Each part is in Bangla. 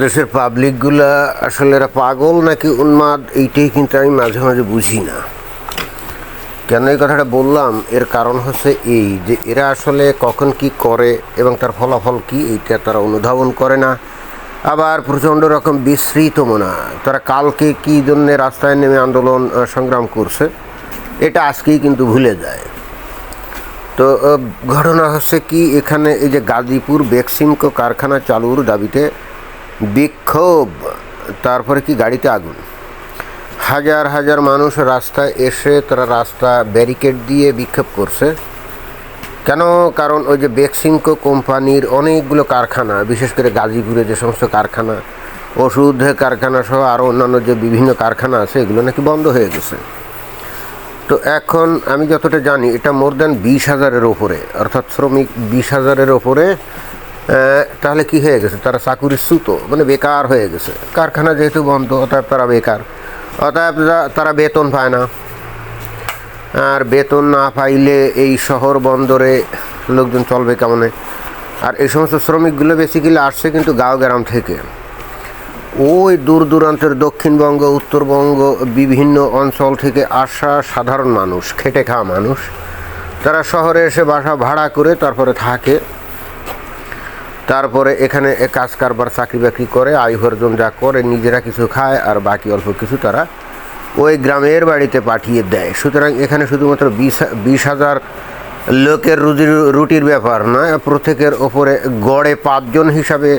বাংলাদেশের পাবলিকগুলা আসলে এরা পাগল নাকি উন্মাদ, এইটাই কিন্তু আমি মাঝে মাঝে বুঝি না। কেন এই কথাটা বললাম? এর কারণ হচ্ছে এই যে এরা আসলে কখন কি করে এবং তার ফলাফল কি, এইটা তারা অনুধাবন করে না। আবার প্রচণ্ড রকম বিস্মৃত মনা তারা কালকে কী জন্য রাস্তায় নেমে আন্দোলন সংগ্রাম করছে, এটা আজকেই কিন্তু ভুলে যায়। তো ঘটনা হচ্ছে কি, এখানে এই যে গাজীপুর বেক্সিমকো কারখানা চালুর দাবিতে বিক্ষোভ। তারপরে কি গাড়িতে আগুন? হাজার হাজার মানুষ রাস্তায় এসে তারা রাস্তা ব্যারিকেড দিয়ে বিক্ষোভ করছে। কেন? কারণ ওই যে বেক্সিমকো কোম্পানির অনেকগুলো কারখানা, বিশেষ করে গাজীপুরে যে সমস্ত কারখানা, ওষুধ কারখানা সহ আরও অন্যান্য যে বিভিন্ন কারখানা আছে, এগুলো নাকি বন্ধ হয়ে গেছে। তো এখন আমি যতটা জানি, এটা মোর দেন বিশ হাজারের ওপরে অর্থাৎ শ্রমিক বিশ হাজারের ওপরে তাহলে কি হয়ে গেছে? তারা চাকুরির সুতো মানে বেকার হয়ে গেছে। কারখানা যেহেতু বন্ধ, অতএব তারা বেকার। অতএব তারা বেতন পায় না। আর বেতন না পাইলে এই শহর বন্দরে লোকজন চলবে কেমনে? আর এই সমস্ত শ্রমিকগুলো বেসিক্যালি আসছে কিন্তু গাঁও গ্রাম থেকে। ওই দূর দূরান্তের দক্ষিণবঙ্গ, উত্তরবঙ্গ, বিভিন্ন অঞ্চল থেকে আসা সাধারণ মানুষ, খেটে খাওয়া মানুষ। তারা শহরে এসে বাসা ভাড়া করে তারপরে থাকে। তারপরে এখানে কাজ কারবার, চাকরি বাকরি করে, আয় উপার্জন যা করে, নিজেরা কিছু খায় আর বাকি অল্প কিছু তারা ওই গ্রামের বাড়িতে পাঠিয়ে দেয়। সুতরাং এখানে শুধুমাত্র বিশ বিশ হাজার লোকের রুজি, রুটির ব্যাপার নয়, প্রত্যেকের ওপরে গড়ে পাঁচজন হিসাবে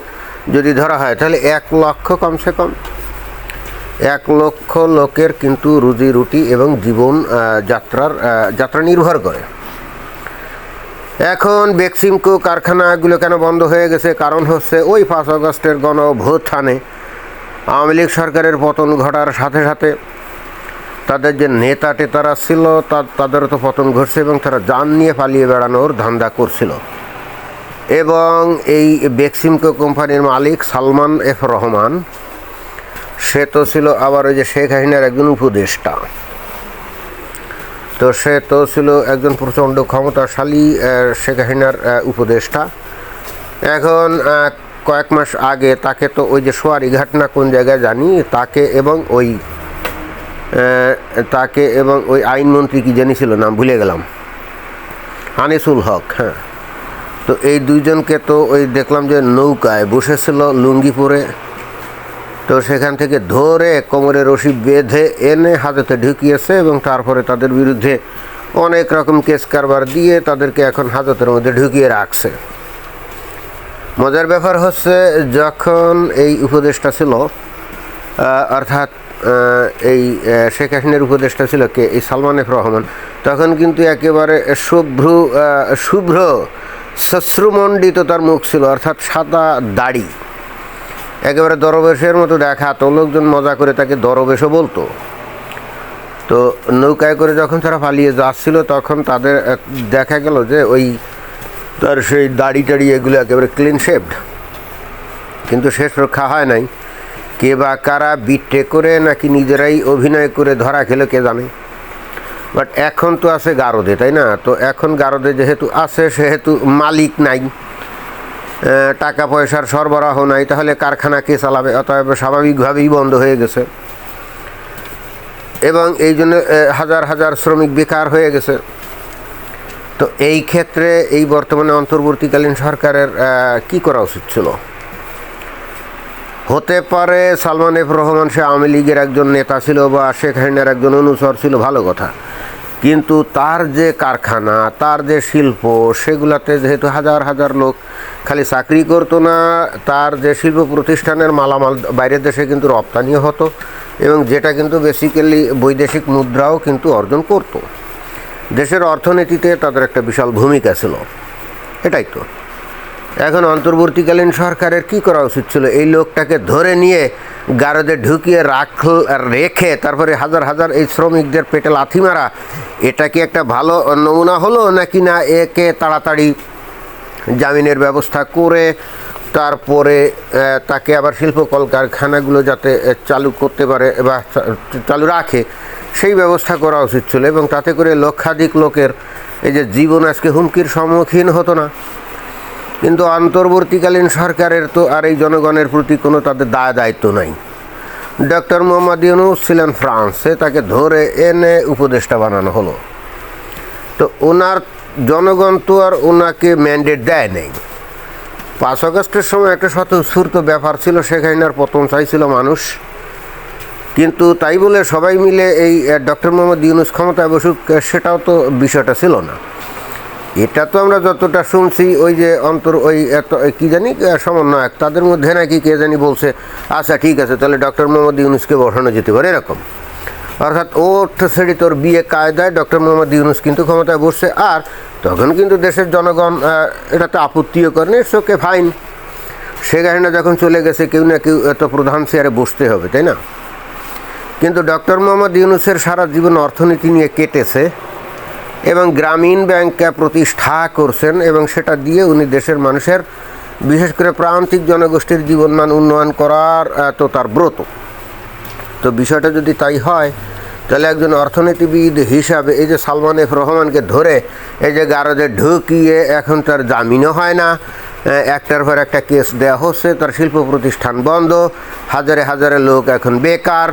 যদি ধরা হয়, তাহলে এক লক্ষ কমসে কম। এক লক্ষ লোকের কিন্তু রুজি, রুটি এবং জীবন যাত্রার যাত্রা নির্ভর করে। এখন বেক্সিমকো কারখানাগুলো কেন বন্ধ হয়ে গেছে? কারণ হচ্ছে ওই পাঁচ অগস্টের গণ আওয়ামী লীগ সরকারের পতন ঘটার সাথে সাথে তাদের যে নেতা টেতারা ছিল তাদেরও তো পতন ঘটছে এবং তারা যান নিয়ে পালিয়ে বেড়ানোর ধান্দা করছিল। এবং এই বেক্সিমকো কোম্পানির মালিক সালমান এফ রহমান, সে তো ছিল আবার ওই যে শেখ হাসিনার একজন উপদেষ্টা। তো সে তো ছিল একজন প্রচণ্ড ক্ষমতাশালী শেখ হাসিনার উপদেষ্টা। এখন কয়েক মাস আগে তাকে তো ওই যে সোয়ারি ঘাটনা কোন জায়গায় জানি, তাকে এবং ওই তাকে এবং ওই আইনমন্ত্রী কি জানি ছিল নাম ভুলে গেলাম। আনিসুল হক হ্যাঁ। তো এই দুইজনকে তো ওই দেখলাম যে নৌকায় বসেছিল লুঙ্গি পরে তো সেখান থেকে ধরে কোমরে রশি বেঁধে এনে হাজতে ঢুকিয়েছে এবং তারপরে তাদের বিরুদ্ধে অনেক রকম কেস কারবার দিয়ে তাদেরকে এখন হাজতের মধ্যে ঢুকিয়ে রাখছে। মজার ব্যাপার হচ্ছে যখন এই উপদেশটা ছিল অর্থাৎ এই শেখ হাসিনের উপদেশটা ছিল কে? এই সালমান এফ রহমান। তখন কিন্তু একেবারে শুভ্র শুভ্র শ্মশ্রুমণ্ডিত তার মুখ ছিল, অর্থাৎ সাদা দাড়ি। একেবারে দরবেশের মতো দেখাতো লোকজন মজা করে তাকে দরবেশও বলতো। তো নৌকায় করে যখন তারা পালিয়ে যাচ্ছিল, তখন তাদের দেখা গেল যে ওই তার সেই দাড়ি টাড়ি এগুলো একেবারে ক্লিন শেপড কিন্তু শেষ রক্ষা হয় নাই। কে বা কারা বিটে করে নাকি নিজেরাই অভিনয় করে ধরা খেলো, কে জানে। বাট এখন তো আছে গারদে, তাই না? তো এখন গারদে যেহেতু আছে, সেহেতু মালিক নাই। টাকা পয়সার সরবরাহ নাই, তাহলে কারখানা কে চালাবে? অতএব স্বাভাবিকভাবেই বন্ধ হয়ে গেছে। এবং এই জন্য হাজার হাজার শ্রমিক বেকার হয়ে গেছে। তো এই ক্ষেত্রে এই বর্তমানে অন্তর্বর্তীকালীন সরকারের কি করা উচিত ছিল? হতে পারে সালমান এফ রহমান সে আওয়ামী লীগের একজন নেতা ছিল বা শেখ হাসিনার একজন অনুসর ছিল, ভালো কথা। কিন্তু তার যে কারখানা, তার যে শিল্প, সেগুলাতে যেহেতু হাজার হাজার লোক খালি চাকরি করতো না, তার যে শিল্প প্রতিষ্ঠানের মালামাল বাইরের দেশে কিন্তু রপ্তানিও হতো এবং যেটা কিন্তু বেসিক্যালি বৈদেশিক মুদ্রাও কিন্তু অর্জন করতো। দেশের অর্থনীতিতে তাদের একটা বিশাল ভূমিকা ছিল। এটাই তো। এখন অন্তর্বর্তীকালীন সরকারের কি করা উচিত ছিল? এই লোকটাকে ধরে নিয়ে গারদে ঢুকিয়ে রাখ, রেখে তারপরে হাজার হাজার এই শ্রমিকদের পেটে লাথি মারা এটা কি একটা ভালো নমুনা হলো নাকি না? একে তাড়াতাড়ি জামিনের ব্যবস্থা করে তারপরে তাকে আবার শিল্প কলকারখানাগুলো যাতে চালু করতে পারে বা চালু রাখে, সেই ব্যবস্থা করা উচিত ছিল এবং তাতে করে লক্ষাধিক লোকের এই যে জীবন আজকে হুমকির সম্মুখীন হতো না। কিন্তু অন্তর্বর্তীকালীন সরকারের তো আর এই জনগণের প্রতি কোনো তাদের দায় দায়িত্ব নাই। ডক্টর মোহাম্মদ ইউনুস ছিলেন ফ্রান্সে, তাকে ধরে এনে উপদেষ্টা বানানো হলো। তো ওনার জনগণ তো আর ওনাকে ম্যান্ডেট দেয় নেই। পাঁচ আগস্টের সময় একটা স্বতঃস্ফূর্ত ব্যাপার ছিল শেখ হাসিনার পতন চাইছিল মানুষ। কিন্তু তাই বলে সবাই মিলে এই ডক্টর মোহাম্মদ ইউনুস ক্ষমতায় বসুক, সেটাও তো বিষয়টা ছিল না। এটা তো আমরা যতটা শুনছি, ওই যে অন্তর, ওই এত কি জানি সমন্বয়ক, তাদের মধ্যে নাকি কে জানি বলছে আচ্ছা ঠিক আছে, তাহলে ডক্টর মোহাম্মদ ইউনুসকে বসানো যেতে পারে, এরকম। অর্থাৎ ওর ছেড়ে তোর বিয়ে কায়দায় ডক্টর মোহাম্মদ ইউনুস কিন্তু ক্ষমতায় বসছে, আর তখন কিন্তু দেশের জনগণ এটাতে আপত্তিও করেনি ওকে ফাইন শেখ হাসিনা যখন চলে গেছে, কেউ না কেউ এত প্রধান চেয়ারে বসতে হবে, তাই না? কিন্তু ডক্টর মোহাম্মদ ইউনুসের সারা জীবন অর্থনীতি নিয়ে কেটেছে এবং গ্রামীণ ব্যাংক প্রতিষ্ঠা করছেন এবং সেটা দিয়ে উনি দেশের মানুষের, বিশেষ করে প্রান্তিক জনগোষ্ঠীর জীবনমান উন্নয়ন করার তো তার ব্রত। তো বিষয়টা যদি তাই হয়, তাহলে একজন অর্থনীতিবিদ হিসাবে এই যে সালমান এফ রহমানকে ধরে এই যে গারদে ঢুকিয়ে এখন তার জামিনও হয় না একটার পর একটা কেস দেওয়া হচ্ছে, তার শিল্প প্রতিষ্ঠান বন্ধ, হাজারে হাজারে লোক এখন বেকার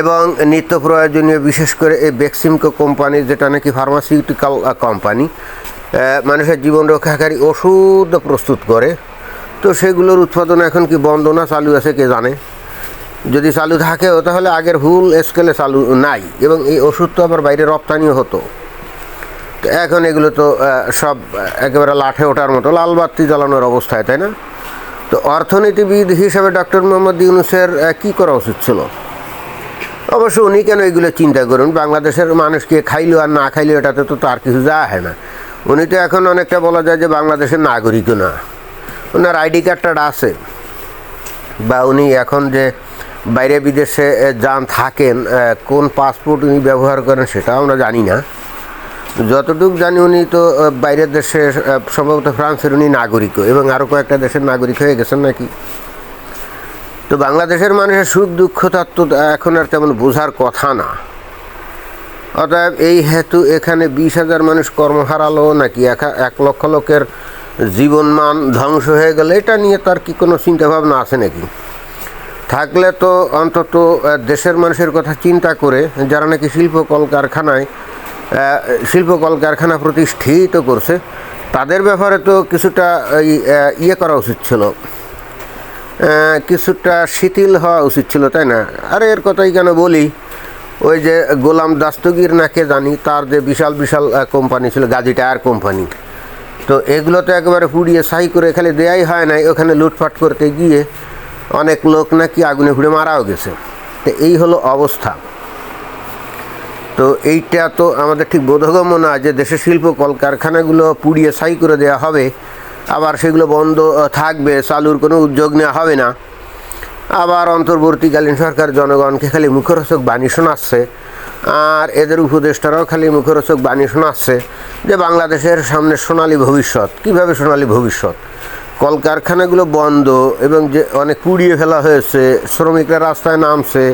এবং নিত্য প্রয়োজনীয়, বিশেষ করে এই বেক্সিমকো কোম্পানি যেটা নাকি ফার্মাসিউটিক্যাল কোম্পানি মানুষের জীবন রক্ষাকারী ওষুধ প্রস্তুত করে। তো সেগুলোর উৎপাদন এখন কি বন্ধ না চালু আছে কে জানে। যদি চালু থাকেও, তাহলে আগের হুল স্কেলে চালু নাই এবং এই ওষুধ তো আবার বাইরে রপ্তানিও হতো। তো এখন এগুলো তো সব একেবারে লাঠে ওঠার মতো, লাল বাতি জ্বালানোর অবস্থায়, তাই না? তো অর্থনীতিবিদ হিসাবে ডক্টর মোহাম্মদ ইউনুসের কী করা উচিত ছিল? অবশ্য উনি কেন এগুলো চিন্তা করুন? বাংলাদেশের মানুষকে খাইলো আর না খাইলো, এটাতে তো তার কিছু যায় হয় না। উনি তো এখন অনেকটা বলা যায় যে বাংলাদেশের নাগরিকও না। ওনার আইডি কার্ডটা আছে। বা উনি এখন যে বাইরে বিদেশে যান থাকেন কোন পাসপোর্ট উনি ব্যবহার করেন সেটা আমরা জানি না। যতটুকু জানি উনি তো বাইরের দেশে সম্ভবত ফ্রান্সের উনি নাগরিকও এবং আরও কয়েকটা দেশের নাগরিক হয়ে গেছেন নাকি? তো বাংলাদেশের মানুষের সুখ দুঃখ তার তো এখন আর তেমন বোঝার কথা না। অতএব এই হেতু এখানে বিশ হাজার মানুষ কর্ম হারালো নাকি এক লক্ষ লোকের জীবনমান ধ্বংস হয়ে গেল, এটা নিয়ে তার কি কোনো চিন্তাভাবনা আছে নাকি? থাকলে তো অন্তত দেশের মানুষের কথা চিন্তা করে যারা নাকি শিল্প কলকারখানায় শিল্প কলকারখানা প্রতিষ্ঠিত করছে, তাদের ব্যাপারে তো কিছুটা ইয়ে করা উচিত ছিল। কিছুটা শিথিল হওয়া উচিত ছিল, তাই না? আরে এর কথাই কেন বলি? ওই যে গোলাম দাস্তগীর নাকে জানি, তার যে বিশাল বিশাল কোম্পানি ছিল, গাজী টায়ার কোম্পানি। তো এগুলো তো একেবারে পুড়িয়ে সাই করে খালি দেয়াই হয় নাই, ওখানে লুটপাট করতে গিয়ে অনেক লোক নাকি আগুনে পুড়ে মারাও গেছে। তো এই হলো অবস্থা। তো এইটা তো আমাদের ঠিক বোধগম্য না যে দেশের শিল্প কলকারখানাগুলো পুড়িয়ে সাই করে দেওয়া হবে। আবার সেগুলো বন্ধ থাকবে, চালুর কোনো উদ্যোগ নেওয়া হবে না। আবার অন্তর্বর্তীকালীন সরকার জনগণকে খালি মুখরোচক বাণী শোনাচ্ছে, আর এদের উপদেষ্টারাও খালি মুখরোচক বাণী শোনাচ্ছে যে বাংলাদেশের সামনে সোনালী ভবিষ্যৎ। কীভাবে সোনালি ভবিষ্যৎ? কলকারখানাগুলো বন্ধ এবং যে অনেক পুড়িয়ে ফেলা হয়েছে, শ্রমিকরা রাস্তায় নামছে,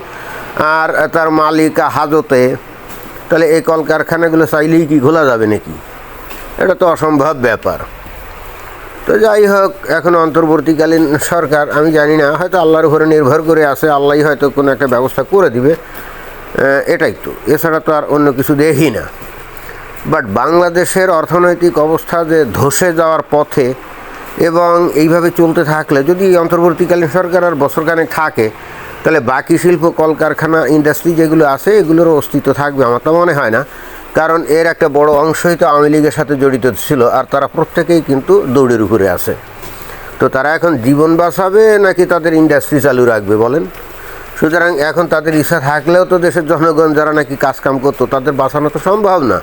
আর তার মালিক হাজতে, তাহলে এই কলকারখানাগুলো চাইলেই কি খোলা যাবে নাকি? এটা তো অসম্ভব ব্যাপার। তো যাই হোক, এখন অন্তর্বর্তীকালীন সরকার, আমি জানি না, হয়তো আল্লাহর উপরে নির্ভর করে আছে, আল্লাহই হয়তো কোনো একটা ব্যবস্থা করে দিবে এটাই তো। এছাড়া তো আর অন্য কিছু দেখি না। বাট বাংলাদেশের অর্থনৈতিক অবস্থা যে ধসে যাওয়ার পথে এবং এইভাবে চলতে থাকলে, যদি অন্তর্বর্তীকালীন সরকার আর বছরখানেক থাকে, তাহলে বাকি শিল্প, কলকারখানা ইন্ডাস্ট্রি যেগুলো আছে, এগুলোরও অস্তিত্ব থাকবে, আমার তো মনে হয় না। কারণ এর একটা বড় অংশই তো আওয়ামী লীগের সাথে জড়িত ছিল, আর তারা প্রত্যেকেই কিন্তু দৌড়ের উপরে আছে। তো তারা এখন জীবন বাঁচাবে নাকি তাদের ইন্ডাস্ট্রি চালু রাখবে বলেন? সুতরাং এখন তাদের ইচ্ছা থাকলেও তো দেশের জনগণ যারা নাকি কাজকাম করতো, তাদের বাঁচানো তো সম্ভব না।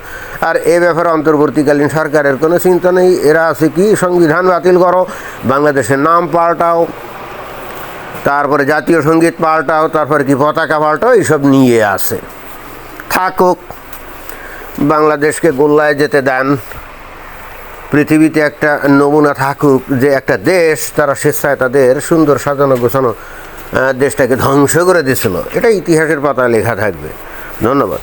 আর এ ব্যাপারে অন্তর্বর্তীকালীন সরকারের কোনো চিন্তা নেই। এরা আছে কি? সংবিধান বাতিল করো, বাংলাদেশের নাম পাল্টাও, তারপরে জাতীয় সংগীত পাল্টাও, তারপরে কি পতাকা পাল্টাও, এইসব নিয়ে আসে থাকুক। বাংলাদেশকে গোল্লায় যেতে দেন। পৃথিবীতে একটা নমুনা থাকুক যে একটা দেশ, তারা স্বেচ্ছায় তাদের সুন্দর সাজানো গোছানো দেশটাকে ধ্বংস করে দিয়েছিল। এটা ইতিহাসের পাতায় লেখা থাকবে। ধন্যবাদ।